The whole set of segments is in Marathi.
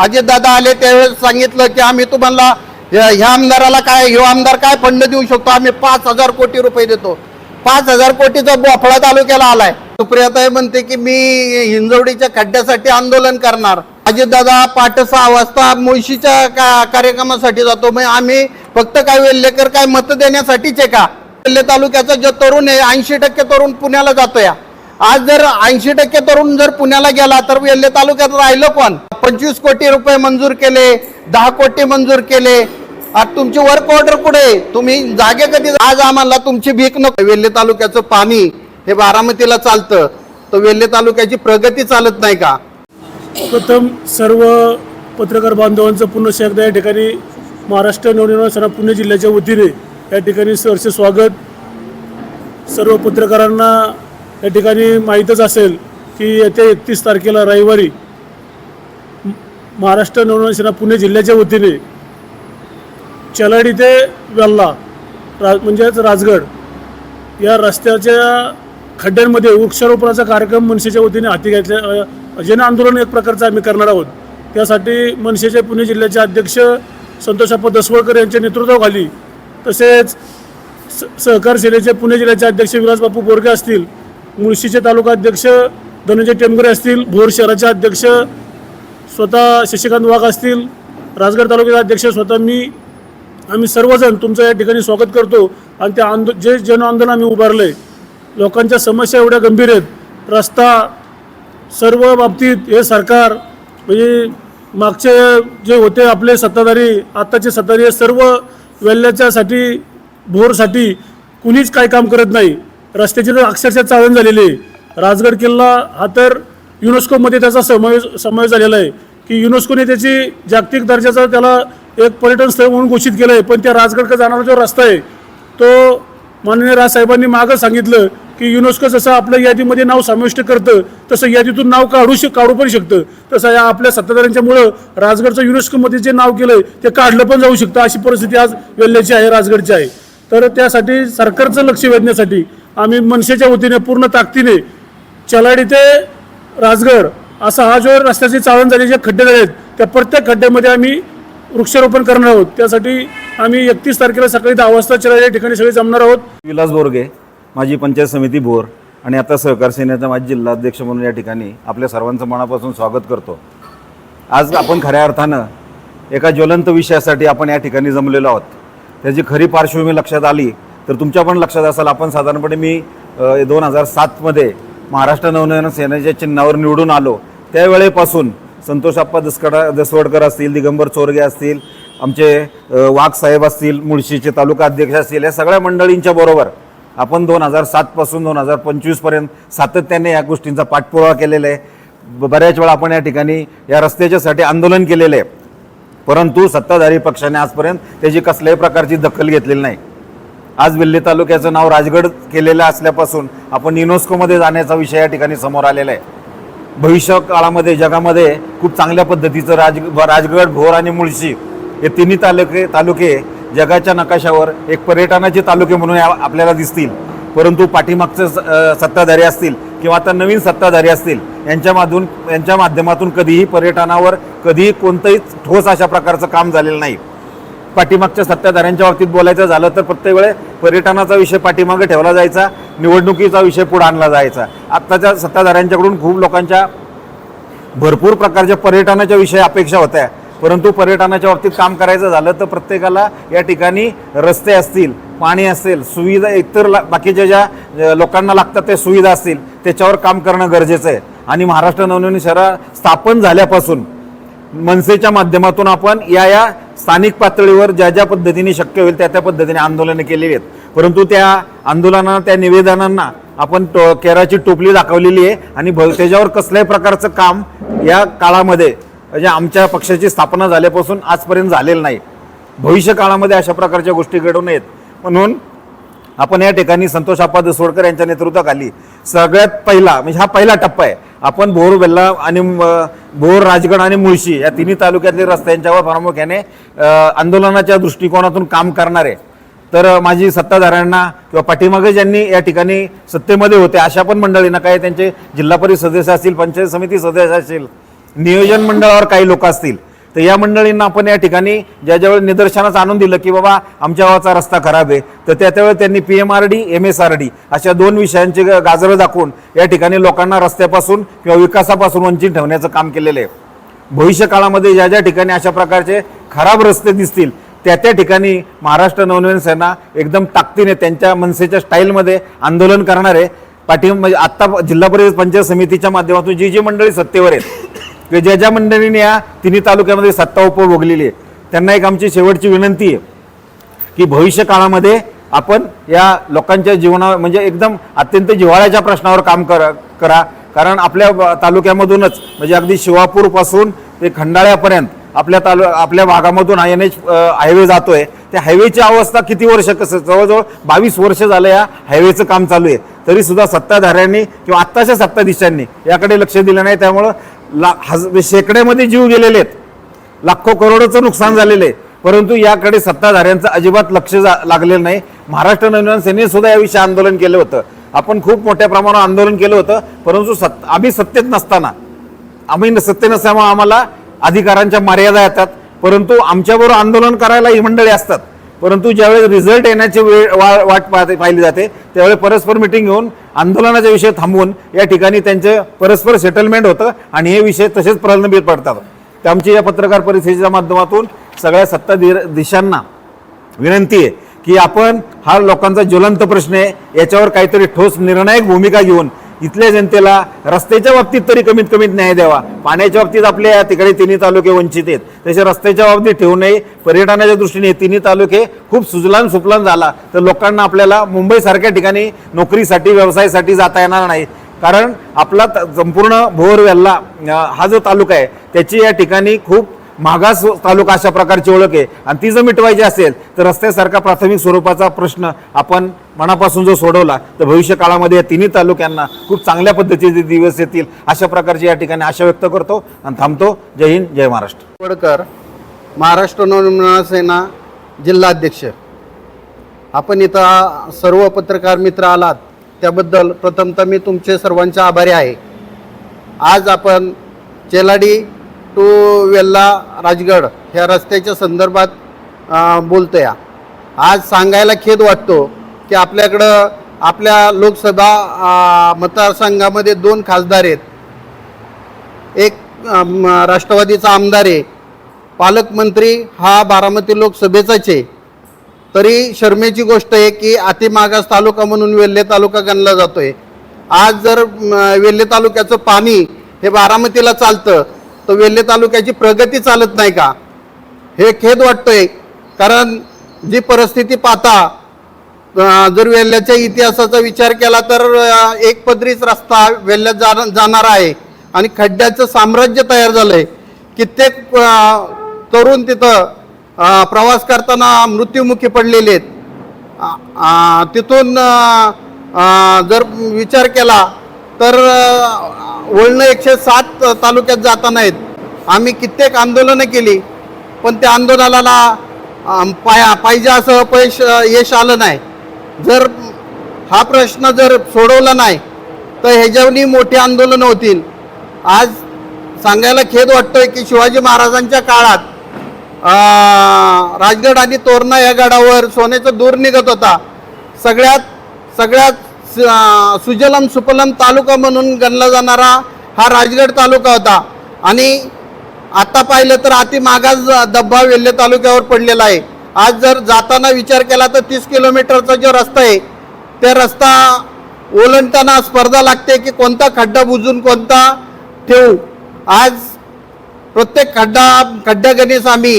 अजितदादा आले त्यावेळेस सांगितलं की आम्ही तुम्हाला ह्या आमदाराला काय ह्यो आमदार काय फंड देऊ शकतो? आम्ही पाच हजार कोटी रुपये देतो. पाच हजार कोटीचा बोफळा तालुक्याला आलाय. सुप्रियाताई म्हणते की मी हिंजवडीच्या खड्ड्यासाठी आंदोलन करणार. अजितदादा पाठ सहा वाजता मुळशीच्या का कार्यक्रमासाठी जातो. मग आम्ही फक्त काय वेल्लेकर काय मत देण्यासाठीच आहे का? वेल्हे तालुक्याचा जो तरुण आहे ऐंशी टक्के तरुण पुण्याला जातो या आज जर ऐंशी टक्के तरुण जर पुण्याला गेला तर वेल्हे तालुक्यात राहिलं कोण? पंचवीस कोटी रुपये मंजूर केले दहा कोटी मंजूर केले. आज तुमची वर्क ऑर्डर कुठे? तुम्ही जागे कधी आज आम्हाला तुमची भीक नको. वेल्हे तालुक्याचं पाणी हे बारामतीला चालतं. तर वेल्हे तालुक्याची प्रगती चालत नाही का? प्रथम सर्व पत्रकार बांधवांचं पुन्हा एकदा या ठिकाणी महाराष्ट्र नवनिर्माण सेना पुणे जिल्ह्याच्या वतीने या ठिकाणी सहर्ष स्वागत. सर्व पत्रकारांना या ठिकाणी माहीतच असेल की येत्या एकतीस तारखेला रविवारी महाराष्ट्र नवनिर्माण सेना पुणे जिल्ह्याच्या वतीने चलाडी ते वेल्ला रा म्हणजेच राजगड या रस्त्याच्या खड्ड्यांमध्ये वृक्षारोपणाचा कार्यक्रम मनसेच्या वतीने हाती घेतल्या जन आंदोलन एक प्रकारचं आम्ही करणार आहोत. त्यासाठी मनसेचे पुणे जिल्ह्याचे अध्यक्ष संतोषाप्पा दसवळकर यांच्या नेतृत्वाखाली तसेच स सहकार सेनेचे पुणे जिल्ह्याचे अध्यक्ष विलासबापू बोरगे असतील मुळशीचे तालुका अध्यक्ष धनंजय टेमगरे असतील भोर शहराचे अध्यक्ष स्वतः शशिकांत वाघ असतील राजगड तालुक्याचे अध्यक्ष स्वतः मी आम्ही सर्वजण तुमचं या ठिकाणी स्वागत करतो. आणि त्या आंदो जे जन आंदोलन आम्ही उभारलं आहे लोकांच्या समस्या एवढ्या गंभीर आहेत. रस्ता सर्व बाबतीत हे सरकार म्हणजे मागचे जे होते आपले सत्ताधारी आत्ताचे सत्ताधारी हे सर्व वेल्ल्याच्यासाठी भोरसाठी कुणीच काय काम करत नाही. रस्त्याची तर अक्षरशः चाळण झालेली आहे. राजगड किल्ला हा तर युनेस्कोमध्ये त्याचा समावेश समावेश झालेला आहे की युनेस्कोने त्याची जागतिक दर्जाचा त्याला एक पर्यटन स्थळ म्हणून घोषित केलं आहे. पण त्या राजगडकडे जाणारा जो रस्ता आहे तो माननीय राजसाहेबांनी मागं सांगितलं की युनेस्को जसं आपल्या यादीमध्ये नाव समाविष्ट करतं तसं यादीतून नाव काढू शक काढू पण शकतं. तसं या आपल्या सत्ताधाऱ्यांच्यामुळं राजगडचं युनेस्कोमध्ये जे नाव केलं आहे ते काढलं पण जाऊ शकतं. अशी परिस्थिती आज वेल्ल्याची आहे राजगडची आहे. तर त्यासाठी सरकारचं लक्ष वेधण्यासाठी आम्ही मनसेच्या वतीने पूर्ण ताकदीने चलाडी ते राजगड असा हा जो रस्त्याची चाळण झाले जे खड्डे झाले आहेत त्या प्रत्येक खड्ड्यामध्ये आम्ही वृक्षारोपण करणार आहोत. त्यासाठी आम्ही एकतीस तारखेला सकाळी दहा वाजता चला या ठिकाणी सगळे जमणार आहोत. विलास बोरगे माझी पंचायत समिती भोर आणि आता सहकार सेनेचा माझी जिल्हाध्यक्ष म्हणून या ठिकाणी आपल्या सर्वांचं मनापासून स्वागत करतो. आज आपण खऱ्या अर्थानं एका ज्वलंत विषयासाठी आपण या ठिकाणी जमलेलो आहोत. त्याची खरी पार्श्वभूमी लक्षात आली तर तुमच्या पण लक्षात असाल आपण साधारणपणे मी दोन हजार सातमध्ये महाराष्ट्र नवनिर्माण सेनेच्या चिन्हावर निवडून आलो. त्यावेळेपासून संतोषाप्पा दसकडा दसवडकर असतील दिगंबर चोरगे असतील आमचे वाघसाहेब वाघ साहेब असतील मुळशीचे तालुका अध्यक्ष असतील या सगळ्या मंडळींच्या बरोबर आपण दोन हजार सातपासून दोन हजार पंचवीसपर्यंत सातत्याने या गोष्टींचा पाठपुरावा केलेला आहे. बऱ्याच वेळा आपण या ठिकाणी या रस्त्याच्यासाठी आंदोलन केलेलं आहे. परंतु सत्ताधारी पक्षाने आजपर्यंत त्याची कसल्याही प्रकारची दखल घेतलेली नाही. आज वेल्हे तालुक्याचं नाव राजगड केलेलं असल्यापासून आपण युनेस्कोमध्ये जाण्याचा विषय या ठिकाणी समोर आलेला आहे. भविष्य काळामध्ये जगामध्ये खूप चांगल्या पद्धतीचं राज राजगड भोर आणि मुळशी हे तिन्ही तालुके तालुके जगाच्या नकाशावर एक पर्यटनाचे तालुके म्हणून या- आपल्याला दिसतील. परंतु पाठीमागचे स- सत्ताधारी असतील किंवा आता नवीन सत्ताधारी असतील यांच्यामधून यांच्या माध्यमातून कधीही पर्यटनावर कधीही कोणतंही ठोस अशा प्रकारचं काम झालेलं नाही. पाठीमागच्या सत्ताधाऱ्यांच्या बाबतीत बोलायचं झालं तर प्रत्येक वेळे पर्यटनाचा विषय पाठीमागे ठेवला जायचा निवडणुकीचा विषय पुढे आणला जायचा. आत्ताच्या सत्ताधाऱ्यांच्याकडून खूप लोकांच्या भरपूर प्रकारच्या पर्यटनाच्या विषयी अपेक्षा होत्या. परंतु पर्यटनाच्या बाबतीत काम करायचं झालं तर प्रत्येकाला या ठिकाणी रस्ते असतील पाणी असेल सुविधा इतर ला- बाकीच्या ज्या लोकांना लागतात त्या सुविधा असतील त्याच्यावर काम करणं गरजेचं आहे. आणि महाराष्ट्र नवनवीन शहरा स्थापन झाल्यापासून मनसेच्या माध्यमातून आपण या या स्थानिक पातळीवर ज्या ज्या पद्धतीने शक्य होईल त्या त्या पद्धतीने आंदोलनं केलेली आहेत. परंतु त्या आंदोलनांना त्या निवेदनांना आपण टो केराची टोपली दाखवलेली आहे आणि भ त्याच्यावर कसल्याही प्रकारचं काम या काळामध्ये म्हणजे आमच्या पक्षाची स्थापना झाल्यापासून आजपर्यंत झालेलं नाही. भविष्य काळामध्ये अशा प्रकारच्या गोष्टी घडू नयेत. म्हणून आपण या ठिकाणी संतोष आप्पा दसवडकर यांच्या नेतृत्वाखाली सगळ्यात पहिला म्हणजे हा पहिला टप्पा आहे. आपण भोर वेल्ला आणि म, भोर राजगड आणि मुळशी या तिन्ही तालुक्यातले रस्त्यांच्यावर प्रामुख्याने आंदोलनाच्या दृष्टिकोनातून काम करणारे. तर माझी सत्ताधाऱ्यांना किंवा पाठीमागे ज्यांनी या ठिकाणी सत्तेमध्ये होते अशा पण मंडळींना काय त्यांचे जिल्हा परिषद सदस्य असतील पंचायत समिती सदस्य असतील नियोजन मंडळावर काही लोक असतील तर या मंडळींना आपण या ठिकाणी ज्या ज्यावेळी निदर्शनास आणून दिलं की बाबा आमच्या गावाचा रस्ता खराब आहे तर त्या त्यावेळी त्यांनी P M R D M S R D अशा दोन विषयांची गाजरं दाखवून या ठिकाणी लोकांना रस्त्यापासून किंवा विकासापासून वंचित ठेवण्याचं काम केलेलं आहे. भविष्य काळामध्ये ज्या ज्या ठिकाणी अशा प्रकारचे खराब रस्ते दिसतील त्या त्या ठिकाणी महाराष्ट्र नवनवीन सेना एकदम ताकदीने त्यांच्या मनसेच्या स्टाईलमध्ये आंदोलन करणारे पाठिंबा पाठी म्हणजे आत्ता जिल्हा परिषद पंचायत समितीच्या माध्यमातून जी जी मंडळी सत्तेवर आहेत किंवा ज्या ज्या मंडळींनी या तिन्ही तालुक्यामध्ये सत्ता उपभोगलेली आहे त्यांना एक आमची शेवटची विनंती आहे की भविष्य काळामध्ये आपण या लोकांच्या जीवना म्हणजे एकदम अत्यंत जिव्हाळ्याच्या प्रश्नावर काम कर करा. कारण आपल्या तालुक्यामधूनच म्हणजे अगदी शिवापूरपासून ते खंडाळ्यापर्यंत आपल्या तालु आपल्या भागामधून आय एन एच हायवे जातो आहे त्या हायवेची अवस्था किती वर्ष कसं जवळजवळ बावीस वर्ष झालं या हायवेचं काम चालू आहे. तरीसुद्धा सत्ताधाऱ्यांनी किंवा आत्ताच्या सत्ताधीशांनी याकडे लक्ष दिलं नाही त्यामुळं ला हज म्हणजे शेकड्यामध्ये जीव गेलेले आहेत. लाखो करोडोचं नुकसान झालेलं आहे. परंतु याकडे सत्ताधाऱ्यांचं अजिबात लक्ष जा- लागलेलं नाही. महाराष्ट्र नवनिर्माण सेनेने सुद्धा याविषयी आंदोलन केलं होतं. आपण खूप मोठ्या प्रमाणावर आंदोलन केलं होतं. परंतु सत् आम्ही सत्तेत नसताना आम्ही सत्ते नसल्यामुळे आम्हाला अधिकारांच्या मर्यादा येतात. परंतु आमच्याबरोबर आंदोलन करायला ही मंडळी असतात. परंतु ज्यावेळेस रिझल्ट येण्याची वेळ वा- वाट पाहिली जाते त्यावेळेस परस्पर मिटिंग घेऊन आंदोलनाच्या विषय थांबवून या ठिकाणी त्यांचे परस्पर सेटलमेंट होतं आणि हे विषय तसेच प्रलंबित पडतात. ते आमची या पत्रकार परिषदेच्या माध्यमातून सगळ्या सत्ता दिशांना विनंती आहे की आपण हा लोकांचा ज्वलंत प्रश्न आहे याच्यावर काहीतरी ठोस निर्णायक भूमिका घेऊन इथल्या जनतेला रस्त्याच्या बाबतीत तरी कमीत कमी न्याय द्यावा. पाण्याच्या बाबतीत आपल्या या तिकडे तिन्ही तालुके वंचित आहेत. तसे रस्त्याच्या बाबतीत ठेवू नये. पर्यटनाच्या दृष्टीने तिन्ही तालुके खूप सुजलाम सुफलाम झाला. तर लोकांना आपल्याला मुंबईसारख्या ठिकाणी नोकरीसाठी व्यवसायासाठी जाता येणार नाही. कारण आपला त- संपूर्ण भोर वेल्ला हा जो तालुका आहे त्याची या ठिकाणी खूप मागास तालुका अशा प्रकारची ओळख आहे. आणि ती जर मिटवायची असेल तर रस्त्यासारखा प्राथमिक स्वरूपाचा प्रश्न आपण मनापासून जो सोडवला तर भविष्य काळामध्ये या तिन्ही तालुक्यांना खूप चांगल्या पद्धतीचे दिवस येतील अशा प्रकारची या ठिकाणी आशा व्यक्त करतो आणि थांबतो. जय हिंद जय महाराष्ट्र. वडकर महाराष्ट्र नवनिर्माण सेना जिल्हाध्यक्ष. आपण इथं सर्व पत्रकार मित्र आलात त्याबद्दल प्रथमतः मी तुमचे सर्वांचे आभारी आहे. आज आपण चेलाडी टू वेल्ला राजगड ह्या रस्त्याच्या संदर्भात बोलतो बोलतोय आज सांगायला खेद वाटतो की आपल्याकडं आपल्या लोकसभा मतदारसंघामध्ये दोन खासदार आहेत. एक राष्ट्रवादीचा आमदार आहे. पालकमंत्री हा बारामती लोकसभेचाच आहे. तरी शर्मेची गोष्ट आहे की अतिमागास तालुका म्हणून वेल्हे तालुका गणला जातोय. आज जर वेल्हे तालुक्याचं पाणी हे बारामतीला चालतं तर वेल्हे तालुक्याची प्रगती चालत नाही का? हे खेद वाटतोय. कारण जी परिस्थिती पाहता जर वेल्ह्याच्या इतिहासाचा विचार केला तर एक पदरीच रस्ता वेल्ह्यात जाणार जाणार आहे. आणि खड्ड्याचं साम्राज्य तयार झालंय. कित्येक तरुण तिथं प्रवास करताना मृत्युमुखी पडलेले आहेत. तिथून जर विचार केला तर वळणं एकशे सात तालुक्यात जाता नाहीत आम्ही कित्येक आंदोलनं केली पण त्या आंदोलनाला पाया पाहिजे असं अपयश यश आलं नाही. जर हा प्रश्न जर सोडवला नाही तर ह्याच्यावनी मोठी आंदोलनं होतील. आज सांगायला खेद वाटतोय की शिवाजी महाराजांच्या काळात राजगड आणि तोरणा या गडावर सोन्याचा दूर निघत होता. सगळ्यात सगळ्यात सुजलम सुफलम तालुका म्हणून गणला जाणारा हा राजगड तालुका होता. आणि आता पाहिलं तर अति मागास दब्बा वेल्हे तालुक्यावर पडलेला आहे. आज जर जाताना विचार केला तर तीस किलोमीटरचा जो रस्ता आहे त्या रस्ता ओलांडताना स्पर्धा लागते की कोणता खड्डा बुजून कोणता ठेवू? आज प्रत्येक खड्डा खड्ड्यागणेश आम्ही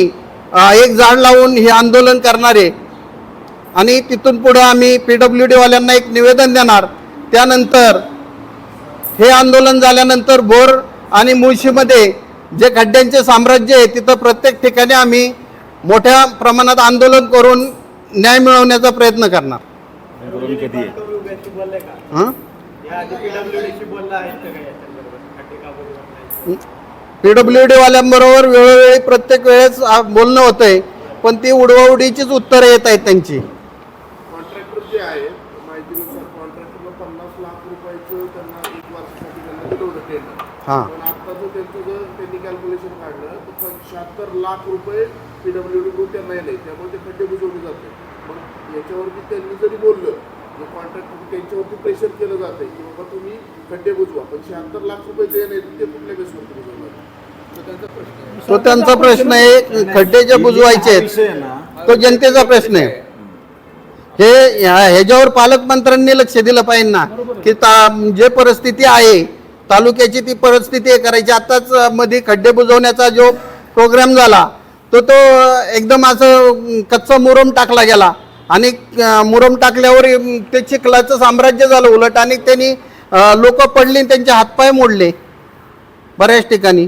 एक झाड लावून हे आंदोलन करणारे. आणि तिथून पुढे आम्ही पी डब्ल्यू डीवाल्यांना एक निवेदन देणार. त्यानंतर हे आंदोलन झाल्यानंतर भोर आणि मुळशीमध्ये जे खड्ड्यांचे साम्राज्य आहे तिथं प्रत्येक ठिकाणी आम्ही मोठ्या प्रमाणात आंदोलन करून न्याय मिळवण्याचा प्रयत्न करणार. हं? पी डब्ल्यू डी वाल्यांबरोबर वेळोवेळी प्रत्येक वेळेस बोलणं होतंय पण ती उडवाउडीचीच उत्तरं येत आहेत त्यांची. कॉन्ट्रॅक्टर जे आहे माहितीनुसार कॉन्ट्रॅक्टरला पन्नास लाख रुपयाचं त्यांना एक वर्षासाठी त्यांना दिलं होतं टेंडर हां. पण आता जो त्यांचं जर त्यांनी कॅल्क्युलेशन काढलं तर प- शहात्तर लाख रुपये पीडब्ल्यू डी त्यांना येणे त्यामुळे ते खड्डे बुजवले जाते. मग याच्यावरती त्यांनी जरी बोललं जे कॉन्ट्रॅक्टर त्यांच्यावरती प्रेशर केलं जाते की बाबा तुम्ही खड्डे बुजवा पण शहात्तर लाख रुपये जे नाही ते कुठल्या बेसवरती बुजवणार तर त्यांचा प्रश्न आहे. तो त्यांचा प्रश्न आहे खड्डे जे बुजवायचे आहेत, विषय आहे ना. तो जनतेचा प्रश्न आहे. हे ह्याच्यावर पालकमंत्र्यांनी लक्ष दिलं पाहिजे ना की ता- जे परिस्थिती आहे तालुक्याची ती परिस्थिती करायची. आताच मध्ये खड्डे बुजवण्याचा जो प्रोग्राम झाला तो तो एकदम असं कच्चा मुरम टाकला गेला. आणि मुरम टाकल्यावर ते चिखलाचं साम्राज्य झालं उलट. आणि त्यांनी लोक पडली आणि त्यांचे हातपाय मोडले बऱ्याच ठिकाणी.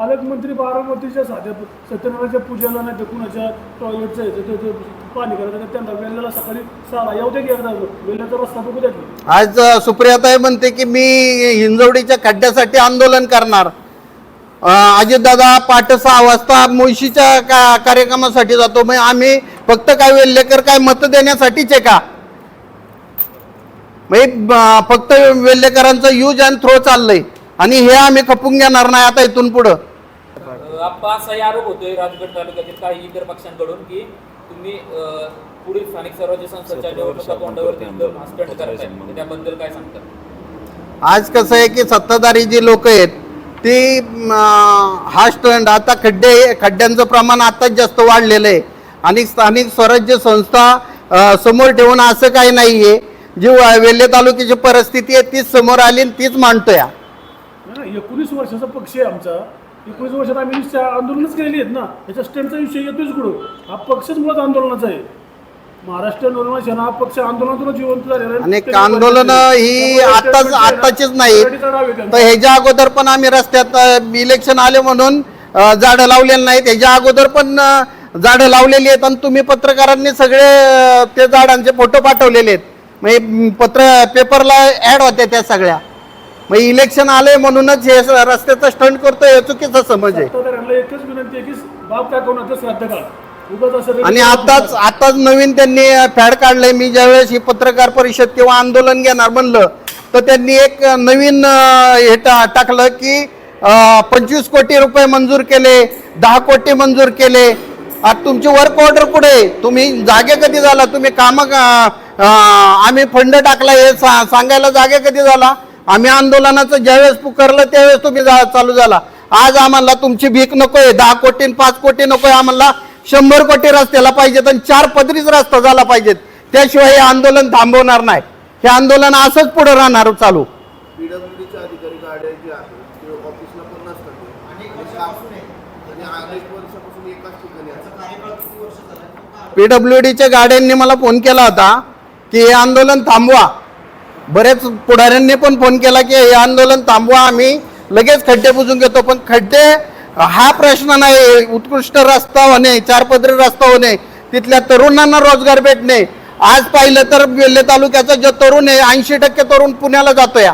पालकमंत्री बारामतीच्या साध्या सत्यनारायणाच्या पूजेला नाही तर कुणाच्या टॉयलेटचं यायचं ते- ते पाणी करायचं त्यांना वेळेला सकाळी शाळा येऊ दे एकदा वेळेचा रस्ता बघू द्या आज सुप्रियाताई म्हणते की मी हिंजवडीच्या खड्ड्यासाठी आंदोलन करणार. अ, अजितदादा पहाटे सहा वाजता मुळशीच्या का कार्यक्रमासाठी जातो. मग आम्ही फक्त काय वेल्लेकर काय मत देण्यासाठीच आहे का? मग फक्त वेल्लेकरांचं यूज अँड थ्रो चाललंय. आणि हे आम्ही खपून घेणार नाही आता इथून पुढं. आप्पा असाही आरोप होतोय राजगड तालुक्यातील काही इतर पक्षांकडून की तुम्ही पुढील स्थानिक स्वराज्य संस्थांच्या निवडणुका तोंडावरती स्टंट करताय त्याबद्दल काय सांगता? आज कसं आहे की सत्ताधारी जी लोक आहेत ती हा स्टंट आता खड्डे खड्ड्यांचं प्रमाण आताच जास्त वाढलेलं आहे. आणि स्थानिक स्वराज्य संस्था समोर ठेवून असं काही नाही आहे जी वेल्हे तालुक्याची परिस्थिती आहे तीच समोर आली आणि तीच मांडतोय. एकोणीस वर्षाचा पक्ष आहे आमचा. एकोणीस वर्षात आम्ही नुसते आंदोलनच केलेली आहेत ना याच्या स्टँडचा विषय येतोच कुठं? हा पक्षच मुळात आंदोलनाचा आहे. महाराष्ट्र नवनिर्माण सेना हा पक्ष आंदोलनातून जिवंत झालेला त्याच्या आंदोलन ही आताच आताचीच नाही. तर ह्याच्या अगोदर पण आम्ही रस्त्यात इलेक्शन आले म्हणून झाडं लावलेली नाहीत. ह्याच्या अगोदर पण झाडं लावलेली आहेत आणि तुम्ही पत्रकारांनी सगळे ते झाडांचे फोटो पाठवलेले आहेत. हे पत्र पेपरला ऍड होत्या त्या सगळ्या. मग इलेक्शन आलंय म्हणूनच हे रस्त्याचा स्टंट करतोय हे चुकीचा समज आहे. एकच विनंती की बाप आणि आताच आताच नवीन त्यांनी फॅड काढलंय. मी ज्यावेळेस ही पत्रकार परिषद किंवा आंदोलन घेणार म्हणलं तर त्यांनी एक नवीन हे टाकलं की पंचवीस कोटी रुपये मंजूर केले दहा कोटी मंजूर केले. आता तुमची वर्क ऑर्डर कुठे? तुम्ही जागे कधी झाला? तुम्ही काम आम्ही फंड टाकला हे सा- सांगायला जागे कधी झाला? आम्ही आंदोलनाचं ज्यावेळेस पुकारलं त्यावेळेस तुम्ही जा- चालू झाला. आज आम्हाला तुमची भीक नकोय दहा कोटी आणि पाच कोटी नकोय आम्हाला शंभर कोटी रस्त्याला पाहिजेत आणि चार पदरीच रस्ता झाला पाहिजेत. त्याशिवाय हे आंदोलन थांबवणार नाही. हे आंदोलन असंच पुढे राहणार चालू. पीडब्ल्यूडीचे अधिकारी गाड्या जे आहेत ते ऑफिसला पण नसतात. ते. आणि काम- आणि अनेक वर्षापासून एकाच ठिकाणी असतात पीडब्ल्यू डीच्या गाड्यांनी मला फोन केला होता की हे आंदोलन थांबवा. बरेच पुढाऱ्यांनी पण फोन केला की हे आंदोलन थांबवा आम्ही लगेच खड्डे बुजून घेतो. पण खड्डे हा प्रश्न नाही. उत्कृष्ट रस्ता होणे चार पदरी रस्ता होणे तिथल्या तरुणांना रोजगार भेटणे. आज पाहिलं तर वेल्हे तालुक्याचा जो तरुण आहे ऐंशी टक्के तरुण पुण्याला जातो या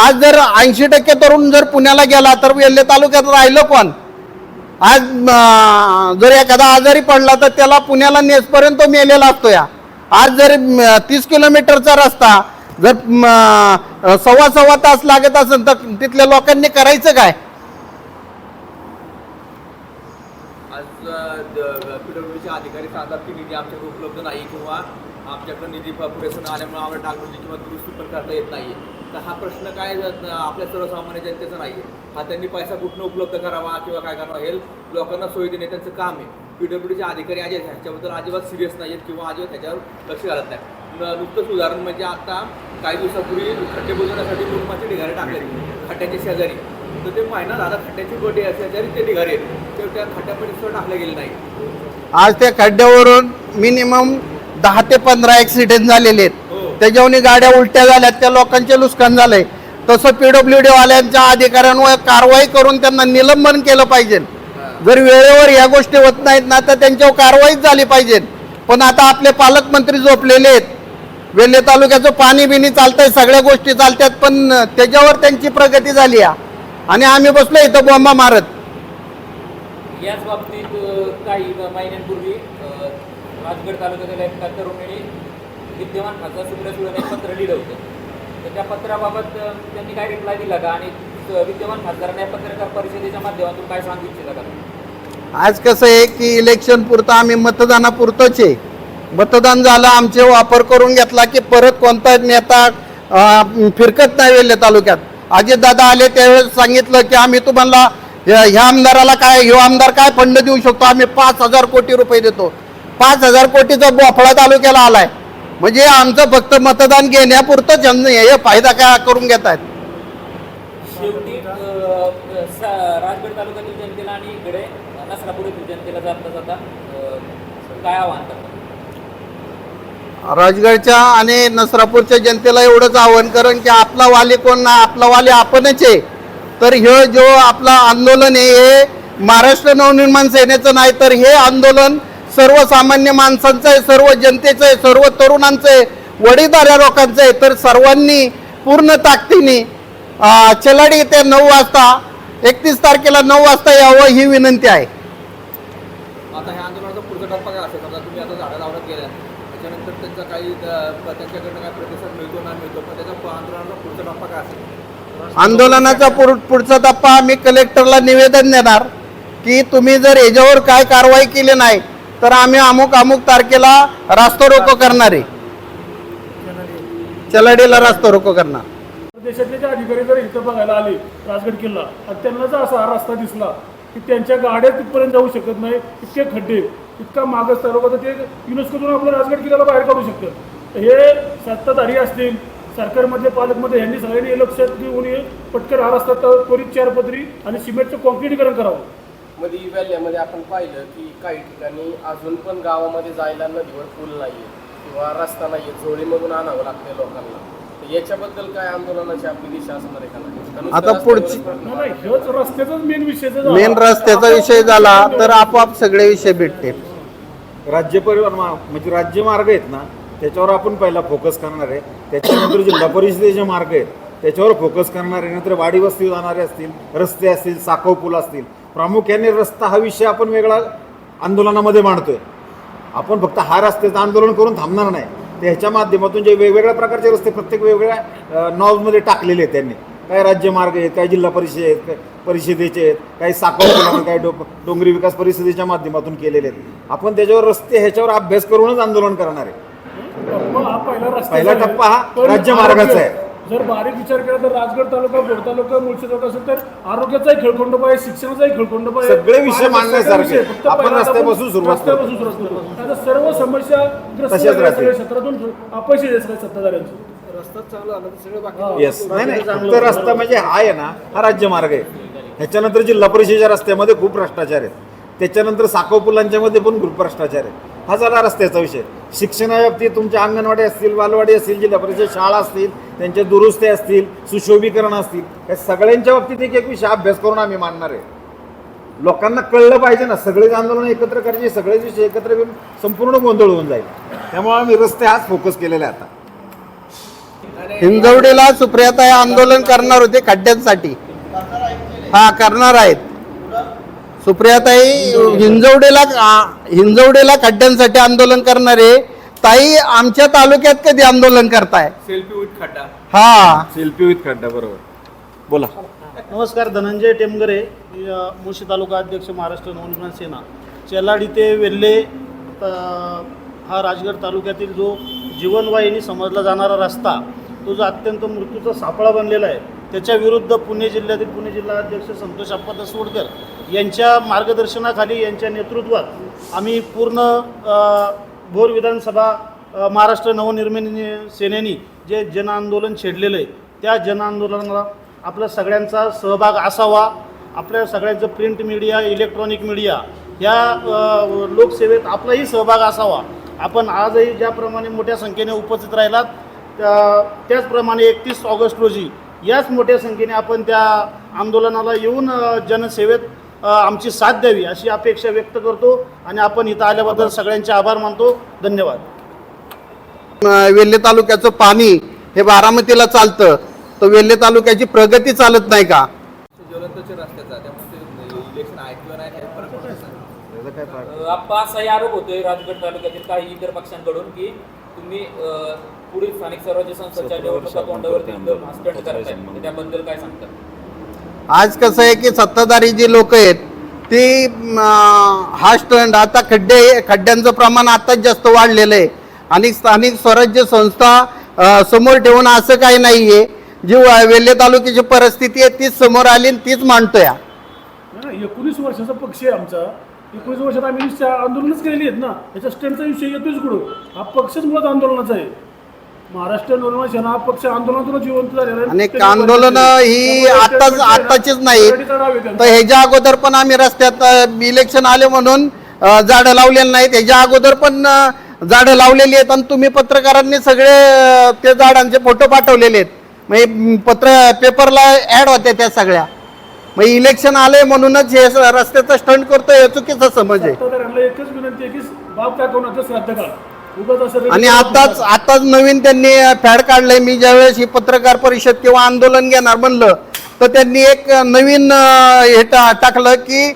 आज जर ऐंशी टक्के तरुण जर पुण्याला गेला तर वेल्हे तालुक्यात राहिलं कोण? आज जर एखादा आजारी पडला तर त्याला पुण्याला नेसपर्यंत मेलेला असतो या आज जर तीस किलोमीटरचा रस्ता जर सव्वा सव्वा तास लागत असेल तर तिथल्या लोकांनी करायचं काय? आज पीडब्ल्यूडीचे अधिकारी सांगतात की निधी आमच्याकडे उपलब्ध नाही किंवा आमच्याकडे निधी प- आल्यामुळे आम्हाला डागडुजी म्हणजे किंवा दुरुस्ती पण करता येत नाही. तर हा प्रश्न काय ज- आपल्या सर्वसामान्य जनतेचा नाही. हा त्यांनी पैसा कुठनं उपलब्ध करावा किंवा काय करावा हे लोकांना सोयी देणे त्यांचं काम आहे. पीडब्ल्यूडीचे अधिकारी आज ह्याच्याबद्दल अजिबात सिरियस नाही आहेत किंवा अजिबात ह्याच्यावर लक्ष घालत नाही नुकतंच उदाहरण म्हणजे आता काही दिवसापूर्वी खड्डे बुजवण्यासाठी कुटुंबाचे ढिगारे टाकले खड्ड्याच्या शेजारी. तर ते महिना झाला खड्ड्याची गोटी शेजारी ते ढिगारे आहेत. ते त्या खड्ड्यामध्ये सुद्धा टाकले गेले नाही. आज त्या खड्ड्यावरून मिनिमम दहा ते पंधरा ऍक्सिडेंट झालेले हो. आहेत त्याच्यावर गाड्या उलट्या झाल्यात त्या लोकांचे नुकसान झालंय. तसं पीडब्ल्यू डी वाल्यांच्या अधिकाऱ्यांवर कारवाई करून त्यांना निलंबन केलं पाहिजे. जर वेळेवर या गोष्टी होत नाहीत ना तर त्यांच्यावर कारवाईच झाली पाहिजे. पण आता आपले पालकमंत्री झोपलेले आहेत. वेल्हे तालुक्याचं पाणी बिनी चालतंय सगळ्या गोष्टी चालतात पण त्याच्यावर त्यांची प्रगती झाली आणि आम्ही बसलो इथं बॉम्बा मारत. याच बाबतीत काही महिन्यांपूर्वी राजगड तालुक्यातील एका तरुणीने विद्यमान खासदार सुप्रिया एक पत्र लिहिलं होतं. तर त्या पत्राबाबत त्यांनी काय रिप्लाय दिला का? आणि विद्यमान खासदारांनी या पत्रकार परिषदेच्या माध्यमातून काय सांगू इच्छिता का आज कसं आहे की इलेक्शन पुरतं आम्ही मतदानापुरतंच आहे. मतदान झालं आमचे वापर करून घेतला की परत कोणता नेता फिरकत नाही वेल्हे तालुक्यात. अजित दादा आले त्यावेळेस सांगितलं की आम्ही तुम्हाला ह्या आमदाराला काय ह्यो आमदार काय फंड देऊ शकतो? आम्ही पाच हजार कोटी रुपये देतो. पाच हजार कोटीचा बोफळा तालुक्याला आलाय. म्हणजे आमचं फक्त मतदान घेण्यापुरतंच हे फायदा काय करून घेत आहेत? राजगड तालुक्यातील जनतेला आणि इकडे नसरापूर येथील जनतेला जाता जाता काय आव्हान राजगडच्या आणि नसरापूरच्या जनतेला एवढंच आव्हान करण की आपला वाले कोण ना आपला वाले आपणच आहे. तर हे जो आपला आंदोलन आहे हे महाराष्ट्र नवनिर्माण सेनेचं नाही तर हे आंदोलन सर्वसामान्य माणसांचं आहे सर्व जनतेचं आहे सर्व तरुणांचं आहे वडीलधाऱ्या लोकांचं आहे. तर सर्वांनी पूर्ण ताकदीने चलाडी ते नऊ वाजता एकतीस तारखेला नऊ वाजता यावं ही विनंती आहे आता ह्या आंदोलनाचा पुढचा टप्पा काय असेल समजा तुम्ही आता झाडं लावण्यात गेल्या त्याच्यानंतर त्यांचा काही अं, त्यांच्याकडनं काय प्रतिसाद मिळतो ना मिळतो पण त्याचा प- आंदोलनाचा पुढचा टप्पा काय असेल आंदोलनाचा पुढचा टप्पा आम्ही कलेक्टरला निवेदन देणार की तुम्ही जर याच्यावर काय कारवाई केली नाही तर आम्ही अमुक अमुक तारखेला रास्ता रोको करणार आहे. चलाडीला रास्ता रोको करणार. देशातले जे अधिकारी जर इथं बघायला आले राजगड किल्ला आणि त्यांना जर असा हा रस्ता दिसला की त्यांच्या गाड्या तिथपर्यंत जाऊ शकत नाही इतके खड्डे इतका मागास तालुका तर ते युनेस्कोतून आपल्या राजगड किल्ल्याला बाहेर काढू शकतात. हे सत्ताधारी असतील सरकारमधले पालकमधले यांनी सगळ्यांनी हे लक्षात घेऊन हे पटकन हा रस्ता त- त्वरित चारपदरी आणि सिमेंटचं कॉन्क्रिटीकरण करावं मध्ये व्हॅलीमध्ये आपण पाहिलं की काही ठिकाणी अजून पण गावामध्ये जायला नदीवर पूल नाहीये किंवा रस्ता नाहीये जोडीमधून आणावं लागते लोकांना तर याच्याबद्दल काय आंदोलनाची आपली दिशा असणार आहे का नाही? आता पुढची- नाही नाही हेच रस्त्याचाच मेन विषय जर झाला. मेन रस्त्याचा विषय झाला तर आपोआप सगळे विषय भेटते राज्य परिवहन मा- म्हणजे राज्य मार्ग आहेत ना त्याच्यावर आपण पहिला फोकस करणार आहे. त्याच्यानंतर जिल्हा परिषदेचे मार्ग आहेत त्याच्यावर फोकस करणार आहे. नंतर वाडी वस्ती जाणारे असतील रस्ते असतील साखव पूल असतील. प्रामुख्याने रस्ता हा विषय आपण वेगळा आंदोलनामध्ये मांडतोय. आपण फक्त हा रस्त्याचं आंदोलन करून थांबणार नाही. तर ह्याच्या माध्यमातून जे वेगवेगळ्या प्रकारचे रस्ते प्रत्येक वेगवेगळ्या नॉजमध्ये टाकलेले आहेत त्यांनी. काय राज्यमार्ग आहेत काय जिल्हा परिषद आहेत परिषदेचे आहेत काही साखर पुलावर, काही डो डोंगरी विकास परिषदेच्या माध्यमातून केलेले आहेत. आपण त्याच्यावर रस्ते ह्याच्यावर अभ्यास करूनच आंदोलन करणार आहे. टप्पा हा पहिला. टप्पा हा राज्य मार्गाचा आहे. जर बारीक विचार केला तर राजगड तालुका बोर तालुका मुळशी तालुका असेल तर आरोग्याचाही खेळखंडोबा आहे शिक्षणाचाही खेळखंडोबा आहे सगळे विषय मांडण्यासारखे. सगळे. फक्त आपण पहिला रस्त्यापासून सुरुवात. रस्त्यापासून सुरुवात करतो आता सर्व समस्या ग्रस्त तशाच झालेल्या राहतील. सगळ्या क्षेत्रातून अपयशी आहे सगळ्या सत्ताधाऱ्यांची येस नाही नाही फक्त रस्ता म्हणजे हा आहे ना हा राज्य मार्ग आहे ह्याच्यानंतर जिल्हा परिषदेच्या रस्त्यामध्ये खूप भ्रष्टाचार आहेत त्याच्यानंतर साखव पुलांच्या मध्ये पण खूप भ्रष्टाचार आहे हा झाला रस्त्याचा विषय. शिक्षणाबाबतीत तुमच्या अंगणवाडी असतील बालवाडी असतील जिल्हा परिषद शाळा असतील त्यांचे दुरुस्त्या असतील सुशोभीकरण असतील या सगळ्यांच्या बाबतीत एक एक विषय अभ्यास करून आम्ही मानणार आहे. लोकांना कळलं पाहिजे ना सगळेच आंदोलन एकत्र करायचे सगळेच विषय एकत्र येऊन संपूर्ण गोंधळ होऊन जाईल. त्यामुळे आम्ही रस्ते हाच फोकस केलेला आहे आता. हिंजवडीला सुप्रियाताई आंदोलन करणार होते खड्ड्यांसाठी. हा करणार आहेत. सुप्रियाताई हिंजवडीला हिंजवडीला खड्ड्यांसाठी आंदोलन करणारे ताई आमच्या तालुक्यात कधी आंदोलन करताय? सेल्फी विथ खड्डा. हा. सेल्फी विथ खड्डा बरोबर. बोला. नमस्कार धनंजय टेमगरे मी, अ, मुळशी तालुका अध्यक्ष महाराष्ट्र नवनिर्माण सेना. चेलाडी ते वेल्हे हा राजगड तालुक्यातील जो जीवनवाहिनी समजला जाणारा रस्ता तो जो अत्यंत मृत्यूचा सापळा बनलेला आहे त्याच्या विरुद्ध पुणे जिल्ह्यातील पुणे जिल्हा अध्यक्ष संतोष अप्पा सोडकर यांच्या मार्गदर्शनाखाली यांच्या नेतृत्वात आम्ही पूर्ण भोर विधानसभा महाराष्ट्र नवनिर्माण सेनेनी जे जन आंदोलन छेडलेलं आहे त्या जन आंदोलनाला सगळ्यांचा सहभाग असावा. आपल्या सगळ्यांचं प्रिंट मीडिया इलेक्ट्रॉनिक मीडिया या लोकसेवेत आपलाही सहभाग असावा. आपण आजही ज्याप्रमाणे मोठ्या संख्येने उपस्थित राहिलात त्याचप्रमाणे एकतीस ऑगस्ट रोजी याच मोठ्या संख्येने आपण त्या आंदोलनाला येऊन जनसेवेत आमची साथ द्यावी अशी अपेक्षा व्यक्त करतो आणि आपण इथं आल्याबद्दल सगळ्यांचे आभार मानतो. धन्यवाद. वेल्हे तालुक्याचं पाणी हे बारामतीला चालतं. तर वेल्हे तालुक्याची प्रगती चालत नाही का? ज्वलंतचे रस्त्याचा त्यामुळे ते इलेक्शन आहे किंवा नाही त्यात फरक पडायचा त्याचा काय फार- अ, आप्पा असाही आरोप होतोय राजगड तालुक्यातील काही इतर पक्षांकडून की तुम्ही पुढील स्थानिक स्वराज्य संस्थांच्या निवडणुका तोंडावर भाषण करताय. तर त्याबद्दल काय सांगता? आज कसं आहे की सत्ताधारी जी लोक आहेत ती हा स्टँड आता खड्डे खड्ड्यांचं प्रमाण आताच जास्त वाढलेलं आहे. आणि स्थानिक स्वराज्य संस्था समोर ठेवून असं काही नाही आहे जी वेल्हे तालुक्याची परिस्थिती आहे तीच समोर आली आणि तीच मांडतो या एकोणीस वर्षाचा पक्ष आहे आमचा. एकोणीस वर्षात आम्ही आंदोलनच केलेली आहेत ना. याच्या स्टँडचा विषय येतोच कुठं? हा पक्षच मुळात आंदोलनाचा आहे. महाराष्ट्र नवनिर्माण सेना हा पक्ष आंदोलनातून जिवंत झालेला आहे. आणि त्याच्या आंदोलन ही आताच आताचीच नाही. तर ह्याच्या अगोदर पण आम्ही रस्त्यात इलेक्शन आले म्हणून झाडं लावलेली नाहीत. ह्याच्या अगोदर पण झाडं लावलेली आहेत आणि तुम्ही पत्रकारांनी सगळे ते झाडांचे फोटो पाठवलेले आहेत. म्हणजे पत्र पेपरला ऍड होत्या त्या सगळ्या. मग इलेक्शन आलंय म्हणूनच हे रस्त्याचा स्टंट करतोय हे चुकीचा समज आहे. एकच विनंती आहे की बाप काय श्राद्ध आणि आताच आताच नवीन त्यांनी फॅड काढलंय. मी ज्यावेळेस ही पत्रकार परिषद किंवा आंदोलन घेणार म्हणलं तर त्यांनी एक नवीन हे टाकलं की